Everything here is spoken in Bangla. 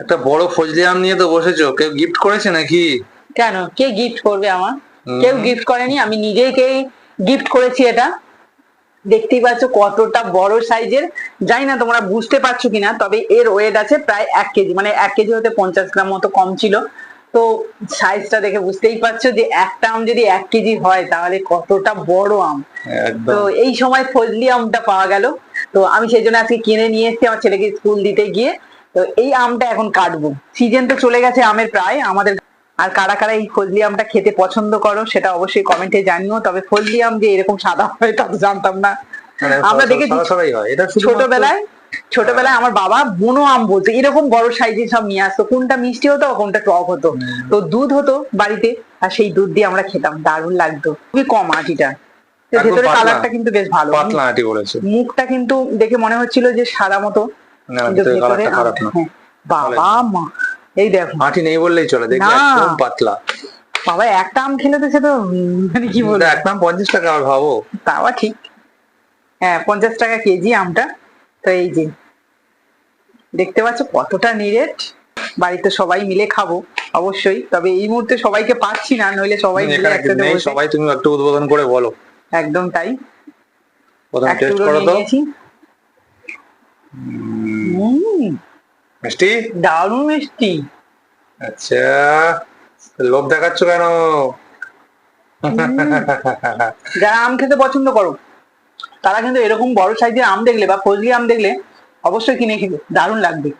একটা বড় ফজলি আম নিয়ে তো বসেছো। কেউ গিফট করেছে নাকি? কেন? কে গিফট করবে আমার? কেউ গিফট করেনি? আমি নিজেকেই গিফট করেছি এটা? দেখতেই পাচ্ছ কতটা বড় সাইজের। জানি না তোমরা বুঝতে পারছ কিনা তবে এর ওয়েট আছে প্রায় এক কেজি মানে এক কেজি হতে পঞ্চাশ গ্রাম মতো কম ছিল। তো সাইজটা দেখে বুঝতেই পারছ যে একটা আম যদি এক কেজি হয় তাহলে কতটা বড় আম। তো এই সময় ফজলি আমটা পাওয়া গেল। তো আমি সেই জন্য আজকে কিনে নিয়ে এসেছি আমার ছেলেকে স্কুল দিতে গিয়ে। তো এই আমটা এখন কাটবো। সিজন তো চলে গেছে আমের প্রায় আমাদের আর কারা কারা এই ফজলি আমটা খেতে পছন্দ করো সেটা অবশ্যই কমেন্টে জানিও তবে ফজলি আম যে এরকম সাদা হয় তা তো জানতাম না। মানে আমরা দেখেছি ছোটবেলায় ছোটবেলায় আমার বাবা বুনো আম বলতো এরকম বড় সাইজে সব নিয়ে আসতো কোনটা মিষ্টি হতো কোনটা টক হতো। তো দুধ হতো বাড়িতে আর সেই দুধ দিয়ে আমরা খেতাম দারুণ লাগতো। খুবই কম আটিটা। ভেতরে কালারটা কিন্তু বেশ ভালো। পাতলা আটি করেছে মুখটা কিন্তু দেখে মনে হচ্ছিল যে সাদা মতো। না ভিতরে কালারটা খারাপ না। হ্যাঁ, বাবা মা এই দেখো। আটি নেই বললেই চলে দেখবে একদম পাতলা। বাবা একটা আম খেলে তো সে তো মানে কি বলব? পঞ্চাশ টাকা আর ভাবো। তাও ঠিক। হ্যাঁ পঞ্চাশ টাকা কেজি আমটা। তো এই যে দেখতে পাচ্ছ কতটা নিরেট। বাড়িতে সবাই মিলে খাব অবশ্যই। তবে এই মুহূর্তে সবাইকে পাচ্ছি না নইলে সবাই মিলে একসাথে সবাই তুমি একটু উদ্বোধন করে বলো। একদম তাই। প্রথম টেস্ট করো তো। মিষ্টি? দারুণ মিষ্টি। আচ্ছা লোভ দেখাচ্ছ কেন? যারা আম খেতে পছন্দ করো তারা কিন্তু এরকম বড় সাইজের আম দেখলে বা ফজলি আম দেখলে অবশ্যই কিনে খেতে। দারুণ লাগবে।